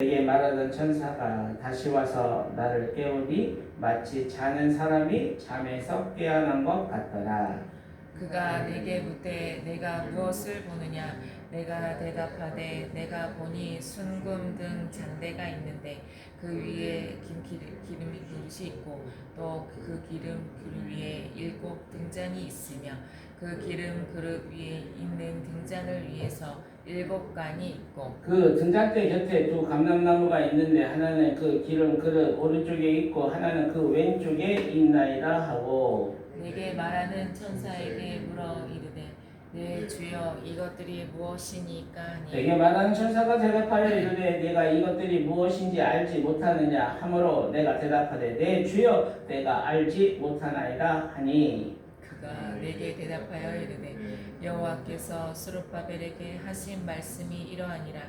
내게 말하던 천사가 다시 와서 나를 깨우니 마치 자는 사람이 잠에서 깨어난 것 같더라. 그가 내게 묻되 내가 무엇을 보느냐 내가 대답하되 내가 보니 순금 등 잔대가 있는데 그 위에 긴 기름, 그릇이 있고 또 그 기름 그릇 위에 일곱 등잔이 있으며 그 기름 그릇 위에 있는 등잔을 위해서 일곱 간이 있고 그 등잔대 곁에 두 감람나무가 있는데 하나는 그 기름 그릇 오른쪽에 있고 하나는 그 왼쪽에 있나이다 하고. 내게 말하는 천사에게 물어 이르되 내 주여 이것들이 무엇이니까 내게 말하는 천사가 대답하여 이르되 내가 이것들이 무엇인지 알지 못하느냐 하므로 내가 대답하되 내 주여 내가 알지 못하나이다 하니. 그가 내게 대답하여 이르되 여호와께서 스룹바벨에게 하신 말씀이 이러하니라.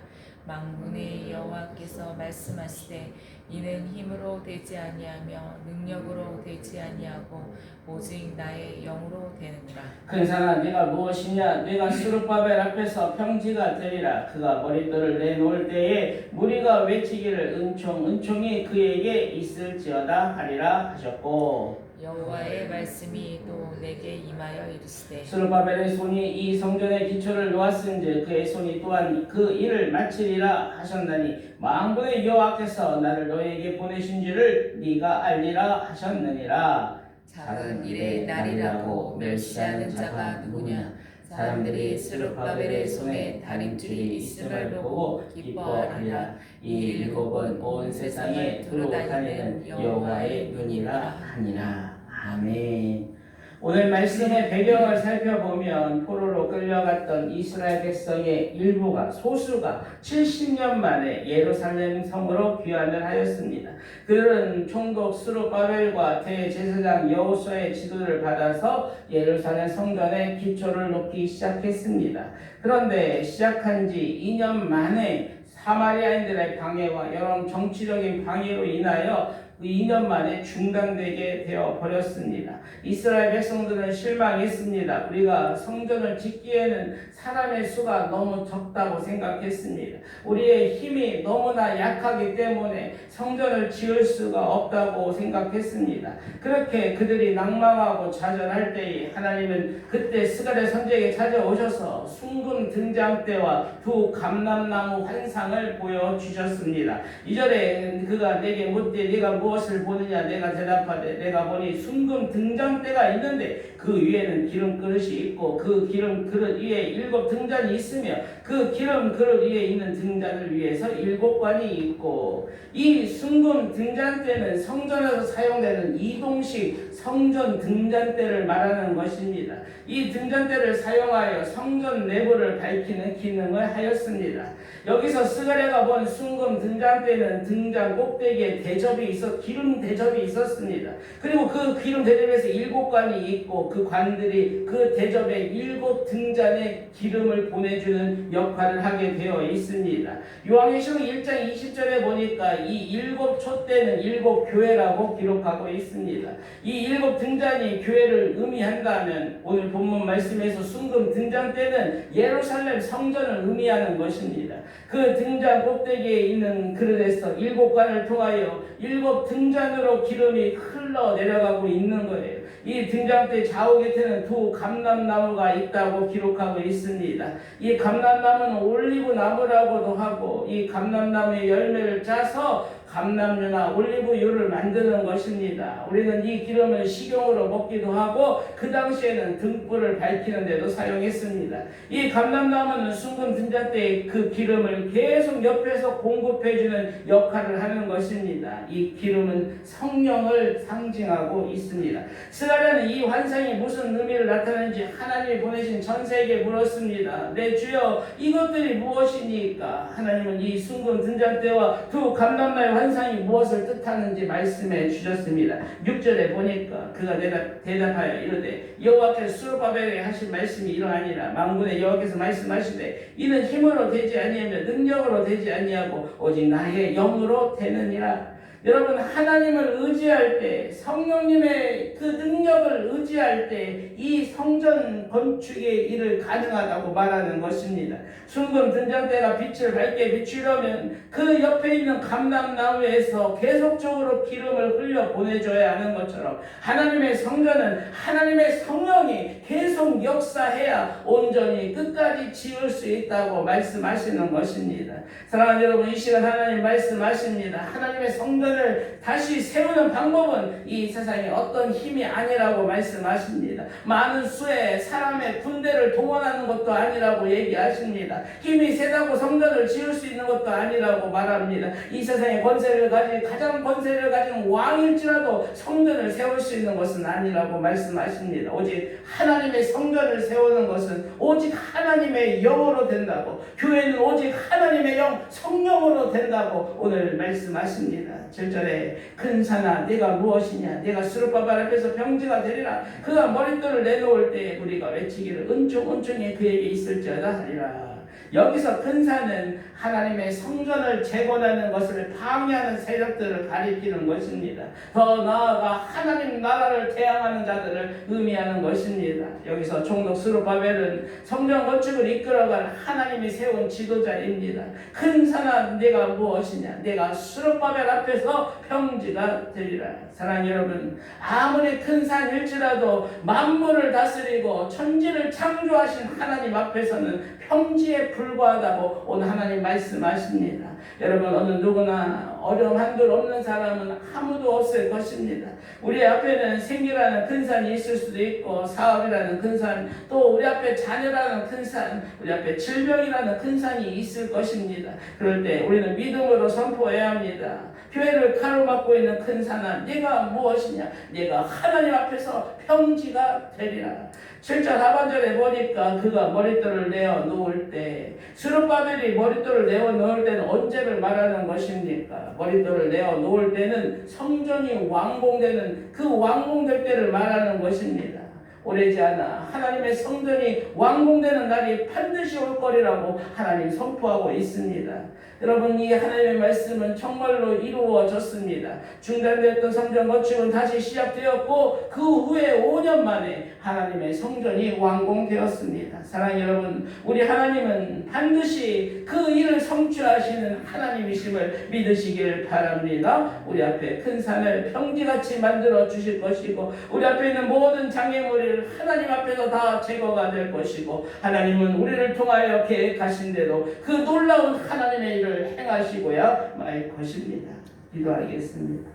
망군의 여호와께서 말씀하시되 이는 힘으로 되지 아니하며 능력으로 되지 아니하고 오직 나의 영으로 되느니라. 큰 산아 네가 무엇이냐? 네가 수르바벨 앞에서 평지가 되리라. 그가 머릿돌을 내놓을 때에 무리가 외치기를 은총 은총이 그에게 있을지어다 하리라 하셨고 여호와의 말씀이 또 내게 임하여 이르시되 수르바벨의 손이 이 성전의 기초를 놓았은즉 그의 손이 또한 그 일을 마치리라 하셨나니 만군의 여호와께서 나를 너에게 보내신 줄을 네가 알리라 하셨느니라. 작은 일의 날이라고 멸시하는 자가 누구냐 사람들이 스룹바벨의 손에 다림줄이 있음을 보고 기뻐하리라. 이 일곱은 온 세상에 두루 다니는 여호와의 눈이라 하니라. 아멘 오늘 말씀의 배경을 살펴보면 포로로 끌려갔던 이스라엘 백성의 일부가 소수가 70년 만에 예루살렘 성으로 귀환을 하였습니다. 그들은 총독 스루바벨과 대제사장 여호수아의 지도를 받아서 예루살렘 성전의 기초를 놓기 시작했습니다. 그런데 시작한 지 2년 만에 사마리아인들의 방해와 여러 정치적인 방해로 인하여 그 2년 만에 중단되게 되어 버렸습니다. 이스라엘 백성들은 실망했습니다. 우리가 성전을 짓기에는 사람의 수가 너무 적다고 생각했습니다. 우리의 힘이 너무나 약하기 때문에 성전을 지을 수가 없다고 생각했습니다. 그렇게 그들이 낭망하고 좌절할 때에 하나님은 그때 스가랴 선지에게 찾아오셔서 숭금 등장대와 두 감람나무 환상을 보여주셨습니다. 이절에 그가 내게 묻되 네가 무 엇을 보느냐 내가 대답하되 내가 보니 숭금 등장대가 있는데 그 위에는 기름 그릇이 있고 그 기름 그릇 위에 일곱 등잔이 있으며 그 기름 그릇 위에 있는 등잔을 위해서 일곱 관이 있고 이 숭금 등잔대는 성전에서 사용되는 이동식 성전 등잔대를 말하는 것입니다. 이 등잔대를 사용하여 성전 내부를 밝히는 기능을 하였습니다. 여기서 스가랴가 본 숭금 등잔대는 등잔 꼭대기에 대접이 있어 기름 대접이 있었습니다. 그리고 그 기름 대접에서 일곱 관이 있고 그 관들이 그 대접에 일곱 등잔에 기름을 보내주는 역할을 하게 되어 있습니다. 요한계시록 1장 20절에 보니까 이 일곱 촛대는 일곱 교회라고 기록하고 있습니다. 이 일곱 등잔이 교회를 의미한다면 오늘 본문 말씀에서 순금 등잔 때는 예루살렘 성전을 의미하는 것입니다. 그 등잔 꼭대기에 있는 그릇에서 일곱 관을 통하여 일곱 등잔으로 기름이 흘러 내려가고 있는 거예요. 이 등잔대 좌우 곁에는 두 감람나무가 있다고 기록하고 있습니다. 이 감람나무는 올리브 나무라고도 하고 이 감람나무의 열매를 짜서 감람유나 올리브유를 만드는 것입니다. 우리는 이 기름을 식용으로 먹기도 하고 그 당시에는 등불을 밝히는 데도 사용했습니다. 이 감람나무는 순금 등잔대의 그 기름을 계속 옆에서 공급해주는 역할을 하는 것입니다. 이 기름은 성령을 상징하고 있습니다. 스가랴는 이 환상이 무슨 의미를 나타내는지 하나님이 보내신 전세에게 물었습니다. 내 주여 이것들이 무엇이니까? 하나님은 이 순금 등잔대와 두 감람나의 환상이 무엇을 뜻하는지 말씀해 주셨습니다. 6절에 보니까 그가 대답, 대답하여 이르되 여호와께서 수르바벨에 하신 말씀이 이러하니라 만군의 여호와께서 말씀하시되 이는 힘으로 되지 아니하며 능력으로 되지 아니하고 오직 나의 영으로 되느니라 여러분 하나님을 의지할 때 성령님의 그 능력을 의지할 때 이 성전 건축의 일을 가능하다고 말하는 것입니다. 순금 등잔대가 빛을 밝게 비추려면 그 옆에 있는 감람나무에서 계속적으로 기름을 흘려 보내줘야 하는 것처럼 하나님의 성전은 하나님의 성령이 계속 역사해야 온전히 끝까지 지을 수 있다고 말씀하시는 것입니다. 사랑하는 여러분 이 시간 하나님 말씀하십니다. 하나님의 성전을 다시 세우는 방법은 이 세상에 어떤 힘이 아니라고 말씀하십니다. 많은 수의 사람의 군대를 동원하는 것도 아니라고 얘기하십니다. 힘이 세다고 성전을 지을 수 있는 것도 아니라고 말합니다. 이 세상에 권세를 가진 가장 권세를 가진 왕일지라도 성전을 세울 수 있는 것은 아니라고 말씀하십니다. 오직 하나 님의 성전을 세우는 것은 오직 하나님의 영으로 된다고 교회는 오직 하나님의 영 성령으로 된다고 오늘 말씀하십니다. 7절에 큰 산아 네가 무엇이냐? 네가 수르바발 앞에서 병지가 되리라. 그가 머릿돌을 내놓을 때 우리가 외치기를 은총 은총이 그에게 있을지어다 하리라 여기서 큰 산은 하나님의 성전을 재건하는 것을 방해하는 세력들을 가리키는 것입니다. 더 나아가 하나님 나라를 대항하는 자들을 의미하는 것입니다. 여기서 총독 스루바벨은 성전 건축을 이끌어갈 하나님이 세운 지도자입니다. 큰 산아 내가 무엇이냐? 내가 스루바벨 앞에서 평지가 되리라. 사랑 여러분, 아무리 큰 산일지라도 만물을 다스리고 천지를 창조하신 하나님 앞에서는 평지에 불과하다고 오늘 하나님 말씀하십니다. 여러분 어느 누구나 어려움 한둘 없는 사람은 아무도 없을 것입니다. 우리 앞에는 생기라는 큰 산이 있을 수도 있고 사업이라는 큰 산, 또 우리 앞에 자녀라는 큰 산, 우리 앞에 질병이라는 큰 산이 있을 것입니다. 그럴 때 우리는 믿음으로 선포해야 합니다. 교회를 가로막고 있는 큰 산아, 네가 무엇이냐? 네가 하나님 앞에서 평지가 되리라. 7절 하반절에 보니까 그가 머릿돌을 내어 놓을 때 수르바벨이 머릿돌을 내어 놓을 때는 언제를 말하는 것입니까? 머릿돌을 내어 놓을 때는 성전이 완공되는 그 완공될 때를 말하는 것입니다. 오래지 않아 하나님의 성전이 완공되는 날이 반드시 올 거리라고 하나님 선포하고 있습니다. 여러분 이 하나님의 말씀은 정말로 이루어졌습니다. 중단됐던 성전 건축은 다시 시작되었고 그 후에 5년 만에 하나님의 성전이 완공되었습니다. 사랑 여러분, 우리 하나님은 반드시 그 일을 성취하시는 하나님이심을 믿으시길 바랍니다. 우리 앞에 큰 산을 평지같이 만들어 주실 것이고 우리 앞에 있는 모든 장애물을 하나님 앞에서 다 제거가 될 것이고 하나님은 우리를 통하여 계획하신 대로 그 놀라운 하나님의 일을 행하시고야 말 것입니다. 기도하겠습니다.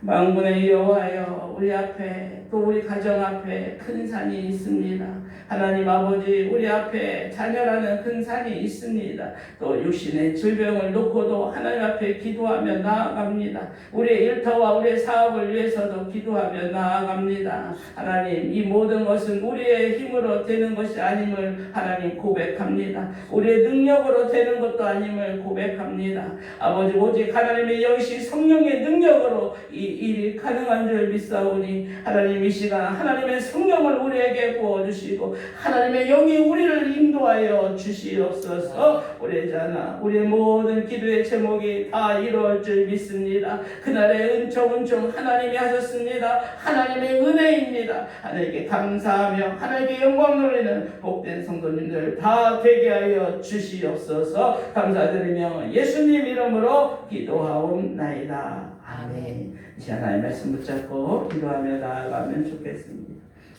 망군의 여호와여 우리 앞에 또 우리 가정 앞에 큰 산이 있습니다. 하나님 아버지 우리 앞에 자녀라는 큰 산이 있습니다. 또 육신의 질병을 놓고도 하나님 앞에 기도하며 나아갑니다. 우리의 일터와 우리의 사업을 위해서도 기도하며 나아갑니다. 하나님 이 모든 것은 우리의 힘으로 되는 것이 아님을 하나님 고백합니다. 우리의 능력으로 되는 것도 아님을 고백합니다. 아버지 오직 하나님의 영신 성령의 능력으로 이 일이 가능한 줄 믿사오니 하나님 이 시간 하나님의 성령을 우리에게 부어주시고 하나님의 영이 우리를 인도하여 주시옵소서. 우리 자나 우리의 모든 기도의 제목이 다 이루어질 줄 믿습니다. 그날의 은총 은총 하나님이 하셨습니다. 하나님의 은혜입니다. 하나님께 감사하며 하나님께 영광 돌리는 복된 성도님들 다 되게 하여 주시옵소서. 감사드리며 예수님 이름으로 기도하옵나이다 아멘 이 시간 하나님의 말씀 붙잡고 기도하며 나아가면 좋겠습니다.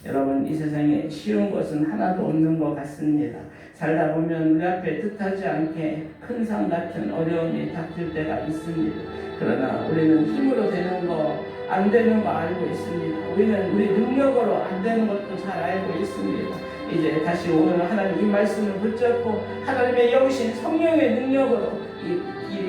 여러분 이 세상에 쉬운 것은 하나도 없는 것 같습니다. 살다 보면 우리 앞에 뜻하지 않게 큰산 같은 어려움이 닥칠 때가 있습니다. 그러나 우리는 힘으로 되는 거 안 되는 거 알고 있습니다. 우리는 우리 능력으로 안 되는 것도 잘 알고 있습니다. 이제 다시 오늘 하나님 이 말씀을 붙잡고 하나님의 영신 성령의 능력으로 이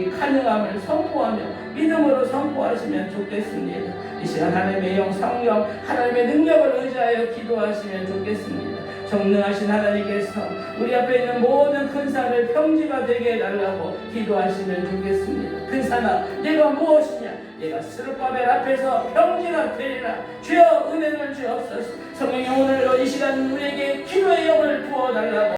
일이 가능함을 선포하며 믿음으로 선포하시면 좋겠습니다. 이 시간 하나님의 영 성령 하나님의 능력을 의지하여 기도하시면 좋겠습니다. 정능하신 하나님께서 우리 앞에 있는 모든 큰 산을 평지가 되게 해달라고 기도하시면 좋겠습니다. 큰 산아 내가 무엇이냐 내가 스룹바벨 앞에서 평지가 되리라 주여 은혜를 주옵소서 성령이 오늘도 이 시간 우리에게 기도의 영을 부어달라고